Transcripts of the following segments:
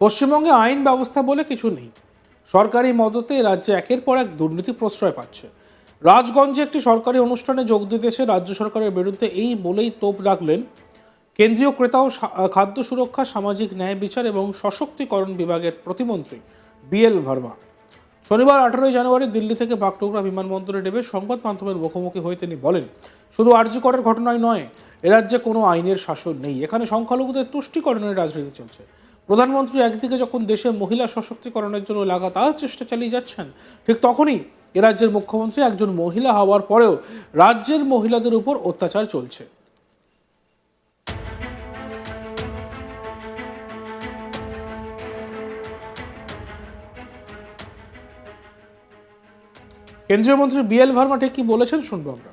পশ্চিমবঙ্গে আইন ব্যবস্থা বলে কিছু নেই। সরকারি মদতে রাজ্যে একের পর এক দুর্নীতি প্রশ্রয় পাচ্ছে। রাজগঞ্জে একটি সরকারি অনুষ্ঠানে যোগ দিতে এসে রাজ্য সরকারের বিরুদ্ধে এই বলেই তোপ রাখলেন কেন্দ্রীয় ক্রেতা ও খাদ্য সুরক্ষা, সামাজিক ন্যায় বিচার এবং সশক্তিকরণ বিভাগের প্রতিমন্ত্রী বিএল ভার্মা। শনিবার আঠারোই জানুয়ারি দিল্লি থেকে বাগডোগরা বিমানবন্দরে নেমে সংবাদ মাধ্যমের মুখোমুখি হয়ে তিনি বলেন, শুধু আর্যিকরের ঘটনায় নয়, এ রাজ্যে কোনো আইনের শাসন নেই। এখানে সংখ্যালঘুদের তুষ্টিকরণের রাজনীতি চলছে। প্রধানমন্ত্রী একদিকে যখন দেশে মহিলা সশক্তিকরণের জন্য লাগাতার চেষ্টা চালিয়ে যাচ্ছেন ঠিক তখনই এ রাজ্যের মুখ্যমন্ত্রী একজন মহিলা হওয়ার পরেও রাজ্যের মহিলাদের উপর অত্যাচার চলছে কেন্দ্রীয় মন্ত্রী বিএল ভার্মা ঠিক কি বলেছেন শুনবো আমরা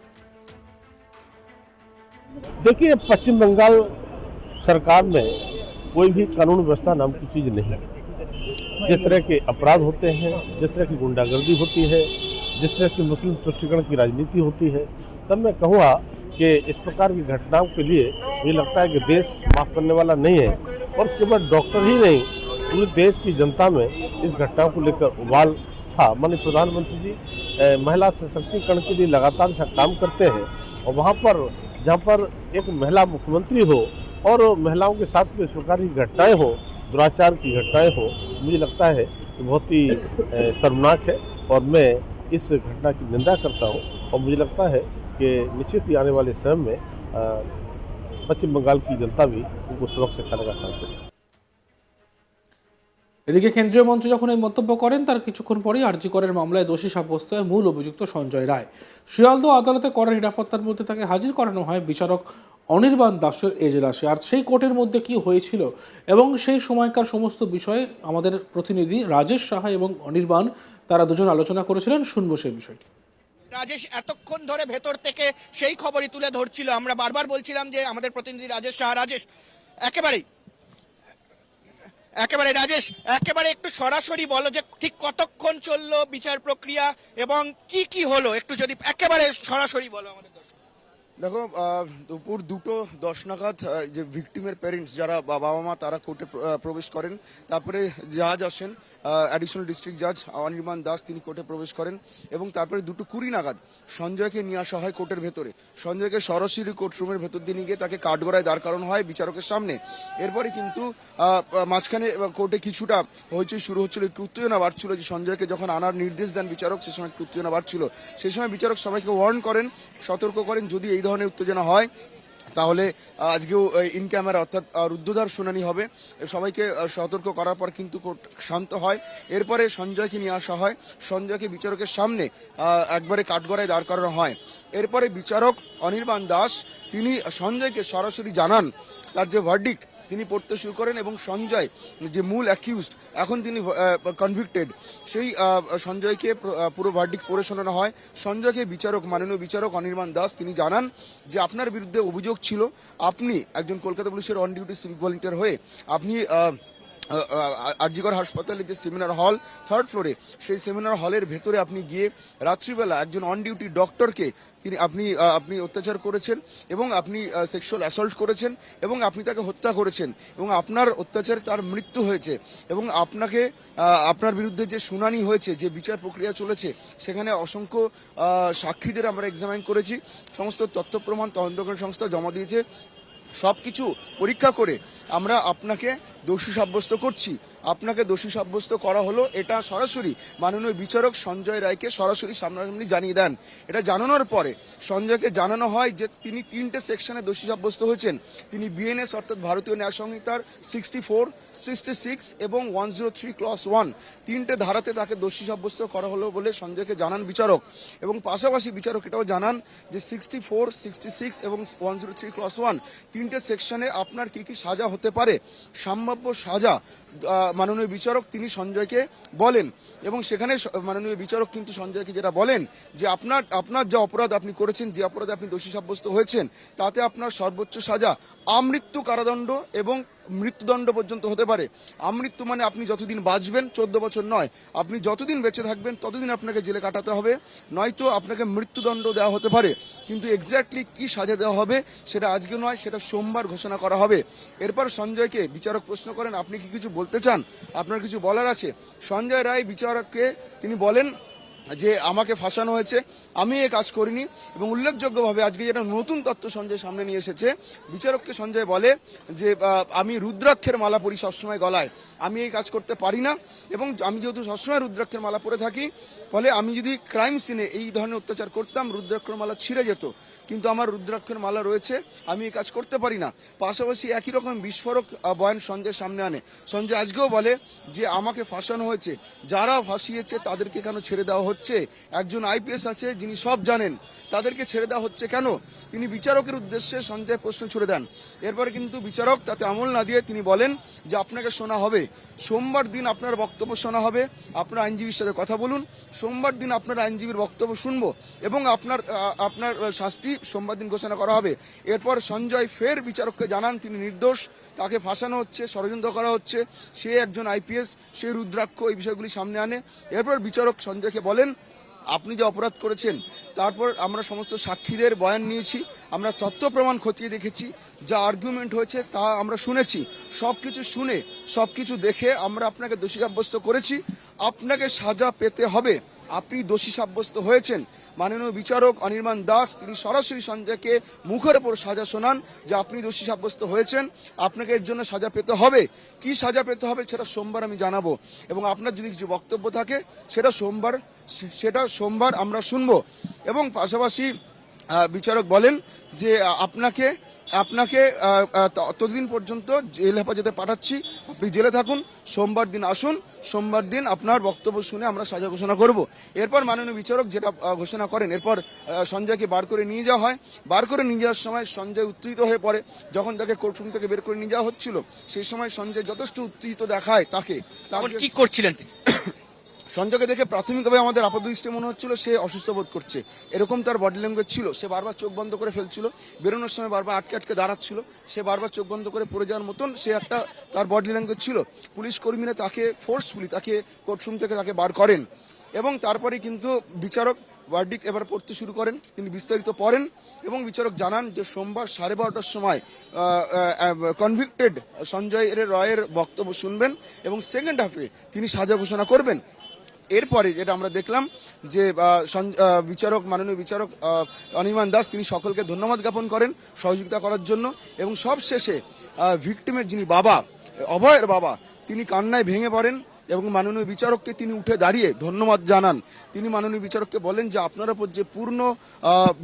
देखिए पश्चिम बंगाल सरकार में कोई भी कानून व्यवस्था नाम की चीज़ नहीं। है जिस तरह के अपराध होते हैं, जिस तरह की गुंडागर्दी होती है, जिस तरह से मुस्लिम तुष्टिकरण की राजनीति होती है, तब मैं कहूँगा कि इस प्रकार की घटनाओं के लिए मुझे लगता है कि देश माफ़ करने वाला नहीं है और केवल डॉक्टर ही नहीं, पूरे देश की जनता में इस घटनाओं को लेकर उबाल था। माननीय प्रधानमंत्री जी महिला सशक्तिकरण के लिए लगातार काम करते हैं और वहाँ पर, जहाँ पर एक महिला मुख्यमंत्री हो और महिलाओं के साथ में इस प्रकार की घटनाएं हो दुराचार की घटनाएं हो मुझे लगता है कि बहुत ही अ, शर्मनाक है और मैं इस घटना की निंदा करता हूँ और मुझे लगता है कि निश्चित ही आने वाले समय में अ, पश्चिम बंगाल की जनता भी उनको सबक सिखाने का काम करेगी এদিকে কেন্দ্রীয় মন্ত্রী যখন এই মন্তব্য করেন তার কিছুক্ষণ পরেই আরজি করের মামলায় দোষী সাব্যস্ত হয় মূল অভিযুক্ত সঞ্জয় রায় শিয়ালদহ আদালতে কড়া নিরাপত্তার মধ্যে তাকে হাজির করানো হয় বিচারক অনির্বাণ দাসের এজলাসে আর সেই কোর্টের মধ্যে কি হয়েছিল? এবং সেই সময়কার সমস্ত বিষয়ে আমাদের প্রতিনিধি রাজেশ সাহা এবং অনির্বাণ, তারা দুজন আলোচনা করেছিলেন। শুনব সেই বিষয়টি। রাজেশ, এতক্ষণ ধরে ভেতর থেকে সেই খবরই তুলে ধরছিল। আমরা বারবার বলছিলাম যে আমাদের প্রতিনিধি রাজেশ শাহ রাজেশ, একেবারেই, একেবারে রাজেশ, একেবারে একটু সরাসরি বলো যে ঠিক কতক্ষণ চলল বিচার প্রক্রিয়া এবং কি কি হলো? একটু যদি একেবারে সরাসরি বলো আমাদের। দেখো দুপুর দুটো, দশ নাগাদ যে ভিকটিমের প্যারেন্টস যারা বাবা মা, তারা কোর্টে প্রবেশ করেন। তারপরে জাজ আসেন অ্যাডিশনাল ডিস্ট্রিক্ট জাজ অনির্বাণ দাস, তিনি কোর্টে প্রবেশ করেন। এবং তারপরে দুটো কুড়ি নাগাদ সঞ্জয়কে নিয়ে আসা হয় কোর্টের ভেতরে। সঞ্জয়কে সরাসরি কোর্টরুমের ভেতর দিয়ে নিয়ে গিয়ে তাকে কাঠগড়ায় দাঁড় করানো হয় বিচারকের সামনে। এরপরে কিন্তু মাঝখানে কোর্টে কিছুটা হইচই শুরু হচ্ছিল, একটু উত্তেজনা বাড়ছিল যে সঞ্জয়কে যখন আনার নির্দেশ দেন বিচারক, সে সময় একটু উত্তেজনা বাড়ছিল। সেই সময় বিচারক সবাইকে ওয়ার্ন করেন, সতর্ক করেন, যদি এই ধরনের উত্তেজনা হয়, তাহলে আজকেও ইন ক্যামেরা অর্থাৎ রুদ্ধদ্বার শুনানি হবে। সবাইকে সতর্ক করার পর কিন্তু শান্ত হয়। এরপরে সঞ্জয়কে নিয়ে আসা হয়। সঞ্জয়কে বিচারকের সামনে একবারে কাঠগড়ায় দাঁড় করানো হয়। এরপরে বিচারক অনির্বাণ দাস, তিনি সঞ্জয়কে সরাসরি জানান। তার যে ভার্ডিক্ট তিনি পড়তে শুরু করেন এবং সঞ্জয়, যে মূল অ্যাকিউজড এখন তিনি কনভিক্টেড সেই সঞ্জয়কে পুরো ভার্ডিক পড়ে শোনানো হয়। সঞ্জয়কে বিচারক, মাননীয় বিচারক অনির্বাণ দাস তিনি জানান যে আপনার বিরুদ্ধে অভিযোগ ছিল, আপনি একজন কলকাতা পুলিশের অন ডিউটি সিভিক ভলেন্টিয়ার হয়ে, আপনি আরজিগড় হাসপাতালের যে সেমিনার হল থার্ড ফ্লোরে সেই সেমিনার হলের ভেতরে আপনি গিয়ে রাত্রিবেলা একজন অন ডিউটি ডক্টরকে তিনি, আপনি আপনি অত্যাচার করেছেন এবং আপনি সেক্সুয়াল অ্যাসল্ট করেছেন এবং আপনি তাকে হত্যা করেছেন এবং আপনার অত্যাচারে তার মৃত্যু হয়েছে এবং আপনাকে আপনার বিরুদ্ধে যে শুনানি হয়েছে, যে বিচার প্রক্রিয়া চলেছে, সেখানে অসংখ্য সাক্ষীদের আমরা এক্সামাইন করেছি। সমস্ত তথ্য প্রমাণ তদন্তকারী সংস্থা জমা দিয়েছে। সবকিছু পরীক্ষা করে আমরা আপনাকে দোষী সাব্যস্ত করছি। আপনাকে দোষী সাব্যস্ত করা হলো, এটা সরাসরি মাননীয় বিচারক সঞ্জয় রায়কে সরাসরি সামনাসামনি জানিয়ে দেন। এটা জানানোর পরে সঞ্জয়কে জানানো হয় যে তিনি তিনটে সেকশনে দোষী সাব্যস্ত হয়েছেন। তিনি বিএনএস, অর্থাৎ ভারতীয় ন্যায় সংহিতার সিক্সটি ফোর সিক্সটি সিক্স এবং one zero three clause one তিনটে ধারাতে তাকে দোষী সাব্যস্ত করা হলো বলে সঞ্জয়কে জানান বিচারক। এবং পাশাপাশি বিচারক এটাও জানান যে সিক্সটি ফোর সিক্সটি সিক্স এবং one zero three clause one তিনটে সেকশনে আপনার কি কি সাজা হতে পারে? সম্ভাব্য সাজা মাননীয় বিচারক তিনি সঞ্জয়কে বলেন এবং সেখানে মাননীয় বিচারক কিন্তু সঞ্জয়কে যেটা বলেন যে আপনার আপনার যে অপরাধ আপনি করেছেন, যে অপরাধে আপনি দোষী সাব্যস্ত হয়েছেন, তাতে আপনার সর্বোচ্চ সাজা, আমৃত্যু কারাদণ্ড এবং মৃত্যুদণ্ড পর্যন্ত হতে পারে। আমৃত্যু মানে আপনি যতদিন বাঁচবেন, চোদ্দ বছর নয়, আপনি যতদিন বেঁচে থাকবেন, ততদিন আপনাকে জেলে কাটাতে হবে, নয়তো আপনাকে মৃত্যুদণ্ড দেওয়া হতে পারে। কিন্তু এক্স্যাক্টলি কি সাজা দেওয়া হবে, সেটা আজকে নয়, সেটা সোমবার ঘোষণা করা হবে। এরপর সঞ্জয়কে বিচারক প্রশ্ন করেন, আপনি কি কিছু বলতে চান? আপনার কিছু বলার আছে? সঞ্জয় রায় বিচারককে তিনি বলেন যে আমাকে ফাঁসানো হয়েছে, আমি এ কাজ করিনি এবং উল্লেখযোগ্যভাবে আজকে যেটা নতুন তথ্য সঞ্জয় সামনে নিয়ে এসেছে, বিচারককে সঞ্জয় বলে যে আমি রুদ্রাক্ষের মালা পরি সবসময় গলায়। আমি এই কাজ করতে পারি না এবং আমি যেহেতু সবসময় রুদ্রাক্ষের মালা পরে থাকি, ফলে আমি যদি ক্রাইম সিনে এই ধরনের অত্যাচার করতাম, রুদ্রাক্ষের মালা ছিঁড়ে যেত। কিন্তু আমার রুদ্রাক্ষের মালা রয়েছে, আমি এই কাজ করতে পারি না। পাশাপাশি একই রকম বিস্ফোরক বয়ান সঞ্জয় সামনে আনে। সঞ্জয় আজকেও বলে যে, আমাকে ফাঁসানো হয়েছে। যারা ফাঁসিয়েছে তাদেরকে কেন ছেড়ে দেওয়া একজন আইপিএস আছে যিনি সব জানেন। তাদেরকে ছেড়ে দেওয়া হচ্ছে কেন? তিনি বিচারকের উদ্দেশ্যে সঞ্জয় প্রশ্ন ছুড়ে দেন। এরপর কিন্তু বিচারক তাতে আমল না দিয়ে তিনি বলেন যে, আপনাকে শোনা হবে। সোমবার দিন আপনার বক্তব্য শোনা হবে। আপনার আইনজীবীর সাথে কথা বলুন। সোমবার দিন আপনার আইনজীবীর বক্তব্য শুনব এবং আপনার আপনার শাস্তি সোমবার দিন ঘোষণা করা হবে। এরপর সঞ্জয় ফের বিচারককে জানান, তিনি নির্দোষ। তাকে ফাঁসানো হচ্ছে, ষড়যন্ত্র করা হচ্ছে। সে একজন আইপিএস, সে রুদ্রাক্ষ এই বিষয়গুলি সামনে আনে। এরপর বিচারক সঞ্জয়কে বলেন আপনি যে অপরাধ করেছেন, তারপর আমরা সমস্ত সাক্ষীদের বয়ান নিয়েছি, আমরা তথ্য প্রমাণ খতিয়ে দেখেছি, যা আর্গুমেন্ট হয়েছে তা আমরা শুনেছি সব কিছু শুনে সব কিছু দেখে আমরা আপনাকে দোষী সাব্যস্ত করেছি। আপনাকে সাজা পেতে হবে। আপনি দোষী সাব্যস্ত হয়েছেন। মাননীয় বিচারক অনির্বাণ দাস, তিনি সরাসরি সঞ্জয়কে মুখের ওপর সাজা শোনান যে আপনি দোষী সাব্যস্ত হয়েছেন। আপনাকে এর জন্য সাজা পেতে হবে। কি সাজা পেতে হবে সেটা সোমবার আমি জানাব। এবং আপনার যদি কিছু বক্তব্য থাকে, সেটা সোমবার সেটা সোমবার আমরা শুনব। এবং পাশাপাশি বিচারক বলেন যে আপনাকে আপনাকে ততদিন পর্যন্ত জেল হেফাজতে পাঠাচ্ছি। আপনি জেলে থাকুন, সোমবার দিন আসুন, সোমবার দিন আপনার বক্তব্য শুনে আমরা সাজা ঘোষণা করব। এরপর মাননীয় বিচারক যেটা ঘোষণা করেন, এরপর সঞ্জয়কে বার করে নিয়ে যাওয়া হয়। বার করে নিয়ে যাওয়ার সময় সঞ্জয় উত্তেজিত হয়ে পড়ে। যখন তাকে কোর্টরুম থেকে বের করে নিয়ে যাওয়া হচ্ছিল, সেই সময় সঞ্জয় যথেষ্ট উত্তেজিত দেখায় তাকে। তাকে কি করছিলেন সঞ্জয়কে দেখে প্রাথমিকভাবে আমাদের আপাতদৃষ্টি মনে হচ্ছিল, সে অসুস্থ বোধ করছে। এরকম তার বডি ল্যাঙ্গুয়েজ ছিল, সে বারবার চোখ বন্ধ করে ফেলছিল, বেরোনোর সময় বারবার আটকে আটকে দাঁড়াচ্ছিল, সে বারবার চোখ বন্ধ করে পড়ে যাওয়ার মতন সে একটা তার বডি ল্যাঙ্গুয়েজ ছিল। পুলিশ কর্মীরা তাকে ফোর্সফুলি তাকে কোর্টরুম থেকে তাকে বার করেন এবং তারপরে কিন্তু বিচারক ওয়ার্ডিক এবার পড়তে শুরু করেন, তিনি বিস্তারিত পড়েন এবং বিচারক জানান যে সোমবার সাড়ে বারোটার সময় কনভিক্টেড সঞ্জয় রয়ের বক্তব্য শুনবেন এবং সেকেন্ড হাফে তিনি সাজা ঘোষণা করবেন। এরপরে যেটা আমরা দেখলাম যে বিচারক, মাননীয় বিচারক অনিমান দাস, তিনি সকলকে ধন্যবাদ জ্ঞাপন করেন সহযোগিতা করার জন্য এবং সবশেষে ভিকটিমের যিনি বাবা, অভয়ের বাবা, তিনি কান্নায় ভেঙে পড়েন। এবং মাননীয় বিচারককে তিনি উঠে দাঁড়িয়ে ধন্যবাদ জানান। তিনি মাননীয় বিচারককে বলেন যে, আপনার উপর যে পূর্ণ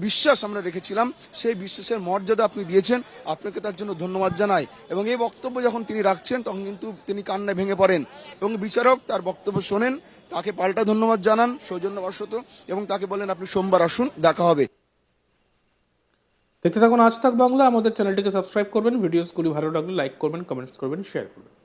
বিশ্বাস আমরা রেখেছিলাম, সেই বিশ্বাসের মর্যাদা আপনি দিয়েছেন, আপনাকে তার জন্য ধন্যবাদ জানাই। এবং এই বক্তব্য যখন তিনি রাখছেন, তখন কিন্তু তিনি কান্নায় ভেঙে পড়েন। এবং বিচারক তার বক্তব্য শোনেন, তাকে পাল্টা ধন্যবাদ জানান, সৌজন্যবশত, এবং তাকে বলেন, আপনি সোমবার আসুন, দেখা হবে। দেখতে থাকুন, আজ থাক বাংলা। আমাদের চ্যানেলটিকে সাবস্ক্রাইব করবেন, ভিডিওসগুলি ভালো লাগলে লাইক করবেন, কমেন্টস করবেন, শেয়ার করবেন।